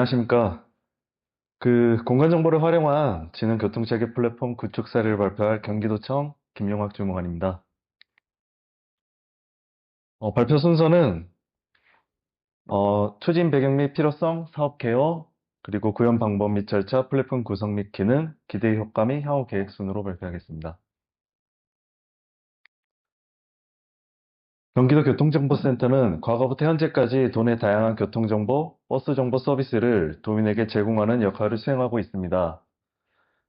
안녕하십니까. 그 공간 정보를 활용한 지능 교통 체계 플랫폼 구축 사례를 발표할 경기도청 김용학 주무관입니다. 어, 발표 순서는 어, 추진 배경 및 필요성, 사업 개요, 그리고 구현 방법 및 절차, 플랫폼 구성 및 기능, 기대 효과 및 향후 계획 순으로 발표하겠습니다. 경기도 교통정보센터는 과거부터 현재까지 도내 다양한 교통정보, 버스정보 서비스를 도민에게 제공하는 역할을 수행하고 있습니다.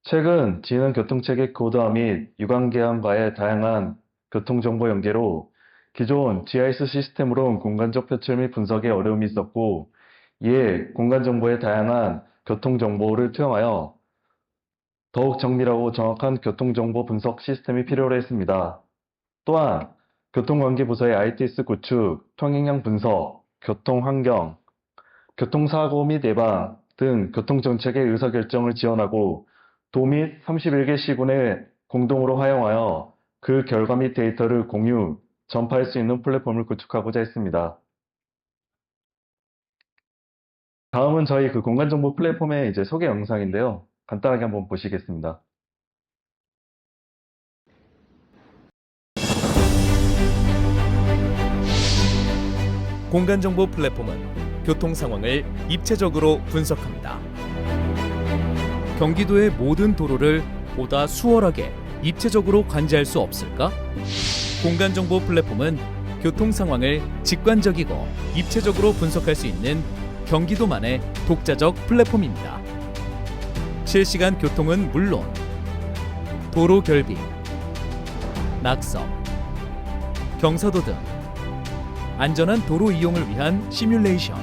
최근 지능 교통체계 고도화 및 유관기관과의 다양한 교통정보 연계로 기존 GIS 시스템으로는 공간적 표출 및 분석에 어려움이 있었고, 이에 공간정보의 다양한 교통정보를 투영하여 더욱 정밀하고 정확한 교통정보 분석 시스템이 필요로 했습니다. 또한 교통관계부서의 ITS 구축, 통행량 분석, 교통환경, 교통사고 및 예방 등 교통정책의 의사결정을 지원하고 도 및 31개 시군에 공동으로 활용하여 그 결과 및 데이터를 공유, 전파할 수 있는 플랫폼을 구축하고자 했습니다. 다음은 저희 그 공간정보 플랫폼의 이제 소개 영상인데요. 간단하게 한번 보시겠습니다. 공간정보 플랫폼은 교통 상황을 입체적으로 분석합니다. 경기도의 모든 도로를 보다 수월하게 입체적으로 관제할 수 없을까? 공간정보 플랫폼은 교통 상황을 직관적이고 입체적으로 분석할 수 있는 경기도만의 독자적 플랫폼입니다. 실시간 교통은 물론 도로 결빙, 낙석, 경사도 등 안전한 도로 이용을 위한 시뮬레이션,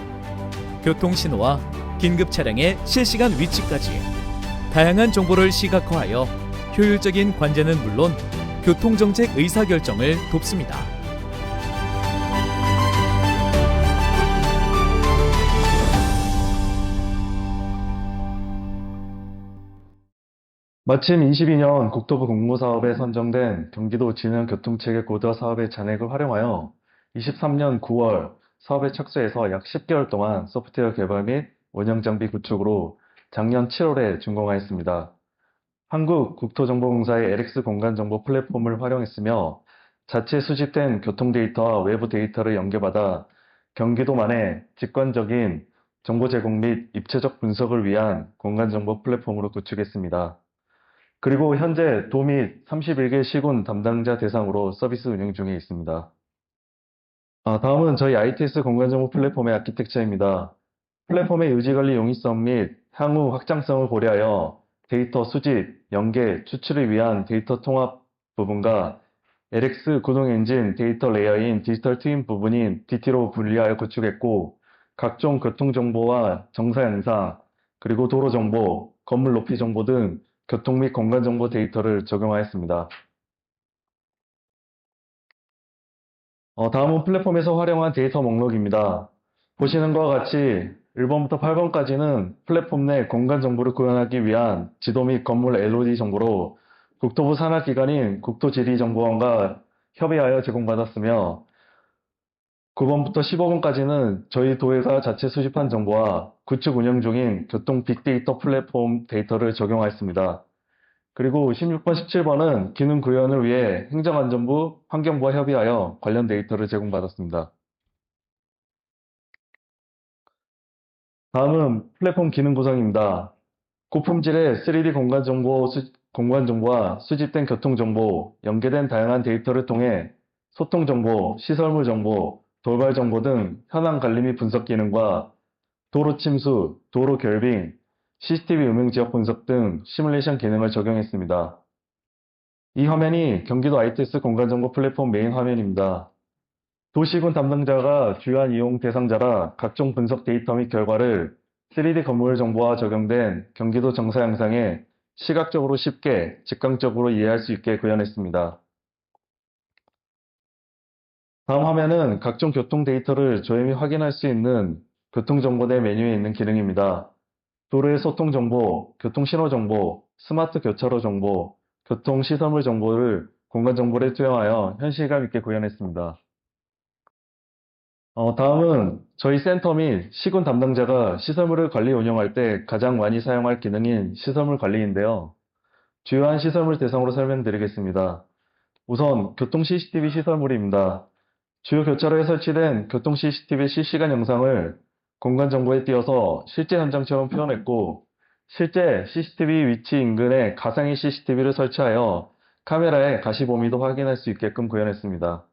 교통 신호와 긴급 차량의 실시간 위치까지 다양한 정보를 시각화하여 효율적인 관제는 물론 교통정책 의사결정을 돕습니다. 마침 22년 국토부 공모사업에 선정된 경기도 지능교통체계 고도화 사업의 잔액을 활용하여 23년 9월 사업에 착수해서 약 10개월 동안 소프트웨어 개발 및 운영 장비 구축으로 작년 7월에 준공하였습니다. 한국 국토정보공사의 LX 공간정보 플랫폼을 활용했으며 자체 수집된 교통 데이터와 외부 데이터를 연계받아 경기도만의 직관적인 정보 제공 및 입체적 분석을 위한 공간정보 플랫폼으로 구축했습니다. 그리고 현재 도 및 31개 시군 담당자 대상으로 서비스 운영 중에 있습니다. 아, 다음은 저희 ITS 공간정보 플랫폼의 아키텍처입니다. 플랫폼의 유지관리 용이성 및 향후 확장성을 고려하여 데이터 수집, 연계, 추출을 위한 데이터 통합 부분과 LX 구동 엔진 데이터 레이어인 디지털 트윈 부분인 DT로 분리하여 구축했고 각종 교통 정보와 정사 영상, 그리고 도로 정보, 건물 높이 정보 등 교통 및 공간 정보 데이터를 적용하였습니다. 어, 다음은 플랫폼에서 활용한 데이터 목록입니다. 보시는 것과 같이 1번부터 8번까지는 플랫폼 내 공간 정보를 구현하기 위한 지도 및 건물 LOD 정보로 국토부 산하기관인 국토지리정보원과 협의하여 제공받았으며 9번부터 15번까지는 저희 도회가 자체 수집한 정보와 구축 운영 중인 교통 빅데이터 플랫폼 데이터를 적용하였습니다. 그리고 16번, 17번은 기능 구현을 위해 행정안전부, 환경부와 협의하여 관련 데이터를 제공받았습니다. 다음은 플랫폼 기능 구성입니다. 고품질의 3D 공간 정보, 수, 공간 정보와 수집된 교통 정보, 연계된 다양한 데이터를 통해 소통 정보, 시설물 정보, 돌발 정보 등 현황 관리 및 분석 기능과 도로 침수, 도로 결빙, CCTV 음영 지역 분석 등 시뮬레이션 기능을 적용했습니다. 이 화면이 경기도 ITS 공간정보 플랫폼 메인 화면입니다. 도시군 담당자가 주요한 이용 대상자라 각종 분석 데이터 및 결과를 3D 건물 정보와 적용된 경기도 정사 영상에 시각적으로 쉽게 직관적으로 이해할 수 있게 구현했습니다. 다음 화면은 각종 교통 데이터를 조용히 확인할 수 있는 교통정보대 메뉴에 있는 기능입니다. 도로의 소통 정보, 교통 신호 정보, 스마트 교차로 정보, 교통 시설물 정보를 공간 정보를 투영하여 현실감 있게 구현했습니다. 어, 다음은 저희 센터 및 시군 담당자가 시설물을 관리 운영할 때 가장 많이 사용할 기능인 시설물 관리인데요. 주요한 시설물 대상으로 설명드리겠습니다. 우선 교통 CCTV 시설물입니다. 주요 교차로에 설치된 교통 CCTV 실시간 영상을 공간 정보에 띄어서 실제 현장처럼 표현했고, 실제 CCTV 위치 인근에 가상의 CCTV를 설치하여 카메라의 가시 범위도 확인할 수 있게끔 구현했습니다.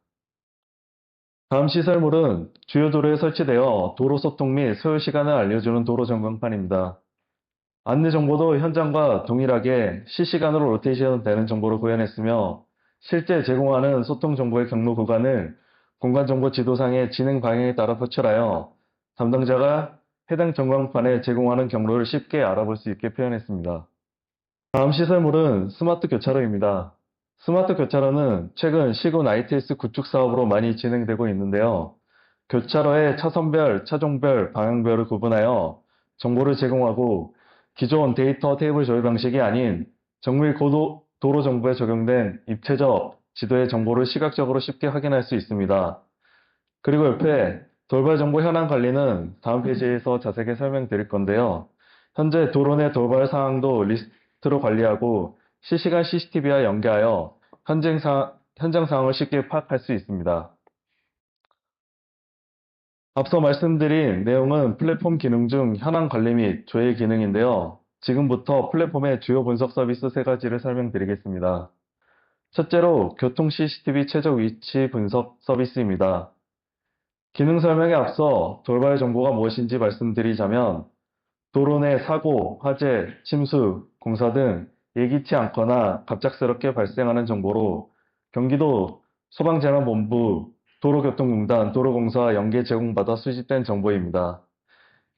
다음 시설물은 주요 도로에 설치되어 도로 소통 및 소요 시간을 알려주는 도로 전광판입니다. 안내 정보도 현장과 동일하게 실시간으로 로테이션 되는 정보로 구현했으며 실제 제공하는 소통 정보의 경로 구간을 공간 정보 지도상의 진행 방향에 따라 표출하여 담당자가 해당 전광판에 제공하는 경로를 쉽게 알아볼 수 있게 표현했습니다. 다음 시설물은 스마트 교차로입니다. 스마트 교차로는 최근 시군 ITS 구축 사업으로 많이 진행되고 있는데요. 교차로의 차선별, 차종별, 방향별을 구분하여 정보를 제공하고 기존 데이터 테이블 조회 방식이 아닌 정밀 고도, 도로 정보에 적용된 입체적 지도의 정보를 시각적으로 쉽게 확인할 수 있습니다. 그리고 옆에 돌발 정보 현황 관리는 다음 페이지에서 자세하게 설명드릴 건데요. 현재 도로 내 돌발 상황도 리스트로 관리하고 실시간 CCTV와 연계하여 현장, 사, 현장 상황을 쉽게 파악할 수 있습니다. 앞서 말씀드린 내용은 플랫폼 기능 중 현황 관리 및 조회 기능인데요. 지금부터 플랫폼의 주요 분석 서비스 세 가지를 설명드리겠습니다. 첫째로 교통 CCTV 최적 위치 분석 서비스입니다. 기능 설명에 앞서 돌발 정보가 무엇인지 말씀드리자면 도로 내 사고, 화재, 침수, 공사 등 예기치 않거나 갑작스럽게 발생하는 정보로 경기도 소방재난본부, 도로교통공단, 도로공사와 연계 제공받아 수집된 정보입니다.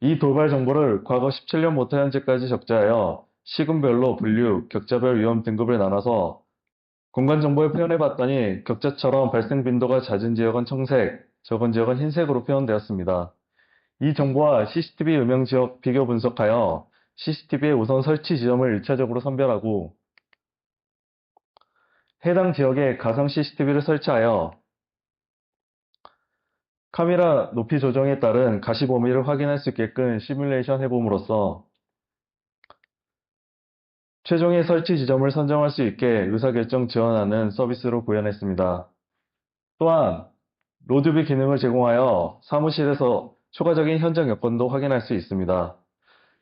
이 돌발 정보를 과거 17년부터 현재까지 적재하여 시군별로 분류, 격자별 위험 등급을 나눠서 공간 정보에 표현해 봤더니 격자처럼 발생 빈도가 잦은 지역은 청색, 적은 지역은 흰색으로 표현되었습니다. 이 정보와 CCTV 음영 지역 비교 분석하여 CCTV의 우선 설치 지점을 1차적으로 선별하고 해당 지역에 가상 CCTV를 설치하여 카메라 높이 조정에 따른 가시 범위를 확인할 수 있게끔 시뮬레이션 해봄으로써 최종의 설치 지점을 선정할 수 있게 의사결정 지원하는 서비스로 구현했습니다. 또한 로드뷰 기능을 제공하여 사무실에서 추가적인 현장 여건도 확인할 수 있습니다.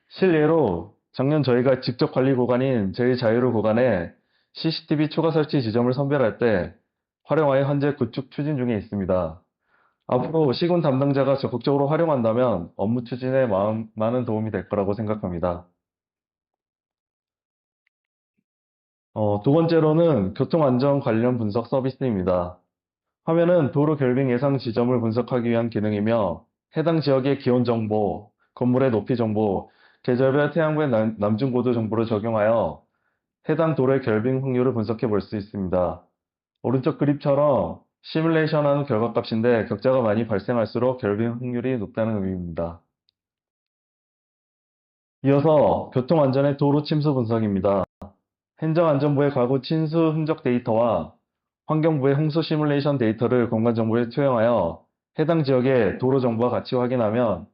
실례로 작년 저희가 직접 관리 구간인 제2자유로 구간에 CCTV 추가 설치 지점을 선별할 때 활용하여 현재 구축 추진 중에 있습니다. 앞으로 시군 담당자가 적극적으로 활용한다면 업무 추진에 마음- 많은 도움이 될 거라고 생각합니다. 어, 두 번째로는 교통안전 관련 분석 서비스입니다. 화면은 도로 결빙 예상 지점을 분석하기 위한 기능이며 해당 지역의 기온 정보, 건물의 높이 정보, 계절별 태양광 남- 남중고도 정보를 적용하여 해당 도로의 결빙 확률을 분석해 볼 수 있습니다. 오른쪽 그립처럼 시뮬레이션하는 결과값인데 격자가 많이 발생할수록 결빙 확률이 높다는 의미입니다. 이어서 교통안전의 도로 침수 분석입니다. 행정안전부의 과거 침수 흔적 데이터와 환경부의 홍수 시뮬레이션 데이터를 공간정보에 투영하여 해당 지역의 도로 정보와 같이 확인하면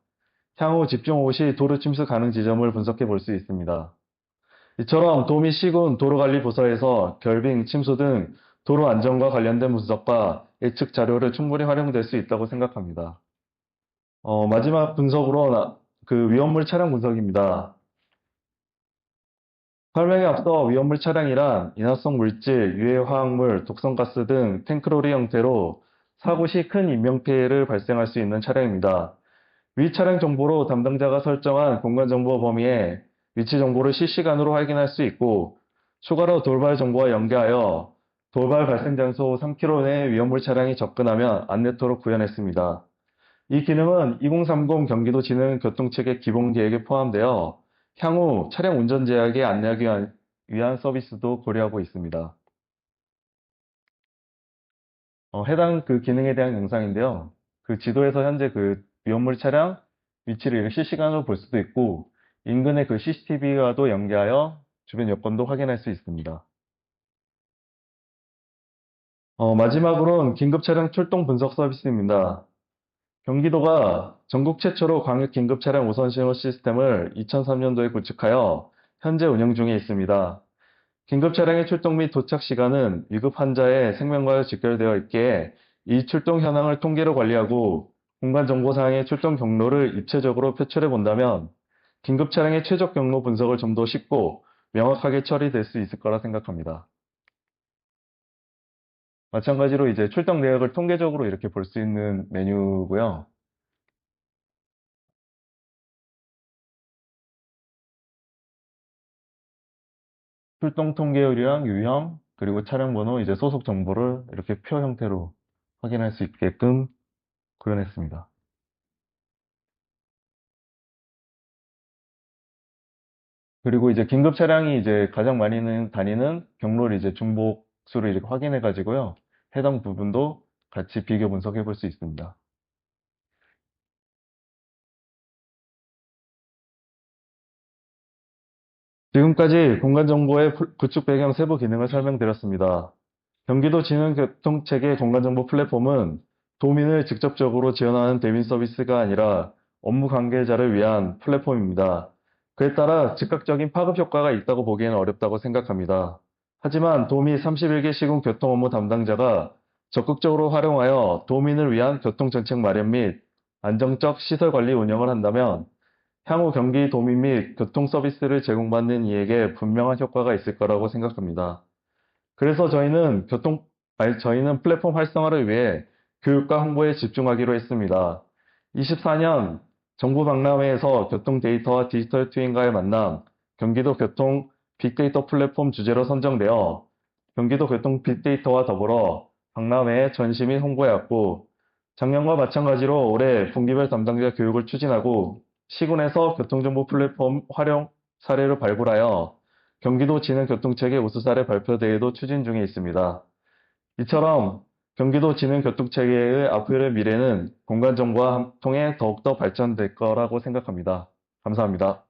향후 집중호우 시 도로 침수 가능 지점을 분석해 볼 수 있습니다. 이처럼 도미 시군 도로관리부서에서 결빙, 침수 등 도로 안전과 관련된 분석과 예측 자료를 충분히 활용될 수 있다고 생각합니다. 어, 마지막 분석으로 나- 그 위험물 차량 분석입니다. 설명에 앞서 위험물 차량이란 인화성 물질, 유해 화학물, 독성 가스 등 탱크로리 형태로 사고 시 큰 인명피해를 발생할 수 있는 차량입니다. 위 차량 정보로 담당자가 설정한 공간 정보 범위에 위치 정보를 실시간으로 확인할 수 있고 추가로 돌발 정보와 연계하여 돌발 발생 장소 3km 내 위험물 차량이 접근하면 안내토록 구현했습니다. 이 기능은 2030 경기도 지능 교통체계 기본 계획에 포함되어 향후 차량 운전 제약에 안내하기 위한, 서비스도 고려하고 있습니다. 어, 해당 그 기능에 대한 영상인데요. 그 지도에서 현재 그 위험물 차량 위치를 실시간으로 볼 수도 있고 인근의 그 CCTV와도 연계하여 주변 여건도 확인할 수 있습니다. 어, 마지막으로는 긴급 차량 출동 분석 서비스입니다. 경기도가 전국 최초로 광역 긴급 차량 우선 신호 시스템을 2003년도에 구축하여 현재 운영 중에 있습니다. 긴급 차량의 출동 및 도착 시간은 위급 환자의 생명과 직결되어 있기에 이 출동 현황을 통계로 관리하고 공간 정보상의 출동 경로를 입체적으로 표출해 본다면 긴급 차량의 최적 경로 분석을 좀 더 쉽고 명확하게 처리될 수 있을 거라 생각합니다. 마찬가지로 이제 출동 내역을 통계적으로 이렇게 볼 수 있는 메뉴고요. 출동 통계율이랑 유형, 그리고 차량 번호, 이제 소속 정보를 이렇게 표 형태로 확인할 수 있게끔 구현했습니다. 그리고 이제 긴급 차량이 이제 가장 많이 는- 다니는 경로를 이제 중복수를 이렇게 확인해 가지고요. 해당 부분도 같이 비교 분석해 볼 수 있습니다. 지금까지 공간정보의 풀- 구축 배경 세부 기능을 설명드렸습니다. 경기도 지능교통체계 공간정보 플랫폼은 도민을 직접적으로 지원하는 대민 서비스가 아니라 업무 관계자를 위한 플랫폼입니다. 그에 따라 즉각적인 파급 효과가 있다고 보기에는 어렵다고 생각합니다. 하지만 도미 31개 시군 교통 업무 담당자가 적극적으로 활용하여 도민을 위한 교통정책 마련 및 안정적 시설 관리 운영을 한다면 향후 경기 도민 및 교통 서비스를 제공받는 이에게 분명한 효과가 있을 거라고 생각합니다. 그래서 저희는 교통, 아니, 저희는 플랫폼 활성화를 위해 교육과 홍보에 집중하기로 했습니다. 24년 정부 박람회에서 교통 데이터와 디지털 트윈과의 만남, 경기도 교통 빅데이터 플랫폼 주제로 선정되어 경기도 교통 빅데이터와 더불어 박람회에 전시 및 홍보해왔고, 작년과 마찬가지로 올해 분기별 담당자 교육을 추진하고 시군에서 교통정보 플랫폼 활용 사례를 발굴하여 경기도 지능교통체계 우수 사례 발표 대회도 추진 중에 있습니다. 이처럼 경기도 지능교통체계의 앞으로의 미래는 공간정보와 통해 더욱더 발전될 거라고 생각합니다. 감사합니다.